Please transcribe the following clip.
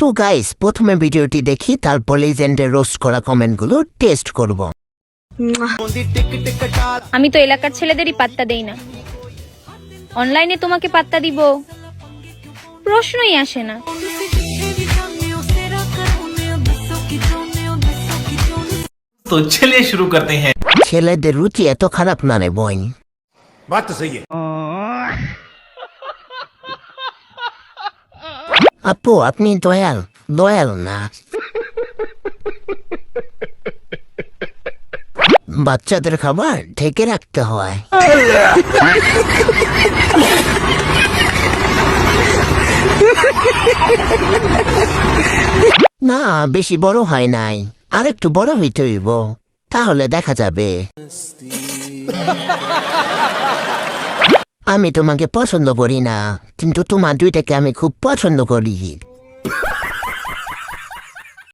তো গাইস প্রথমে ভিডিওটি দেখি তারপর লেজেন্ডের রোস্ট করা কমেন্টগুলো টেস্ট করব। আমি তো এলাকার ছেলেদেরই পাত্তা দেই না। অনলাইনে তোমাকে পাত্তা দিব। প্রশ্নই আসে না। তো ছেলে শুরু করতে হ্যাঁ ছেলেদের রুচি এত খারাপ না রে বইন বাত সহি সহি আপু, আপনি দয়াল দয়াল না। বাচ্চাদের খাবার ঢেকে রাখতে হয়। না, বেশি বড় হয় নাই। আর একটু বড় হইতে হইব। তাহলে দেখা যাবে। আমি তোমাকে পছন্দ করি না কিন্তু তোমার দুইটাকে আমি খুব পছন্দ করি।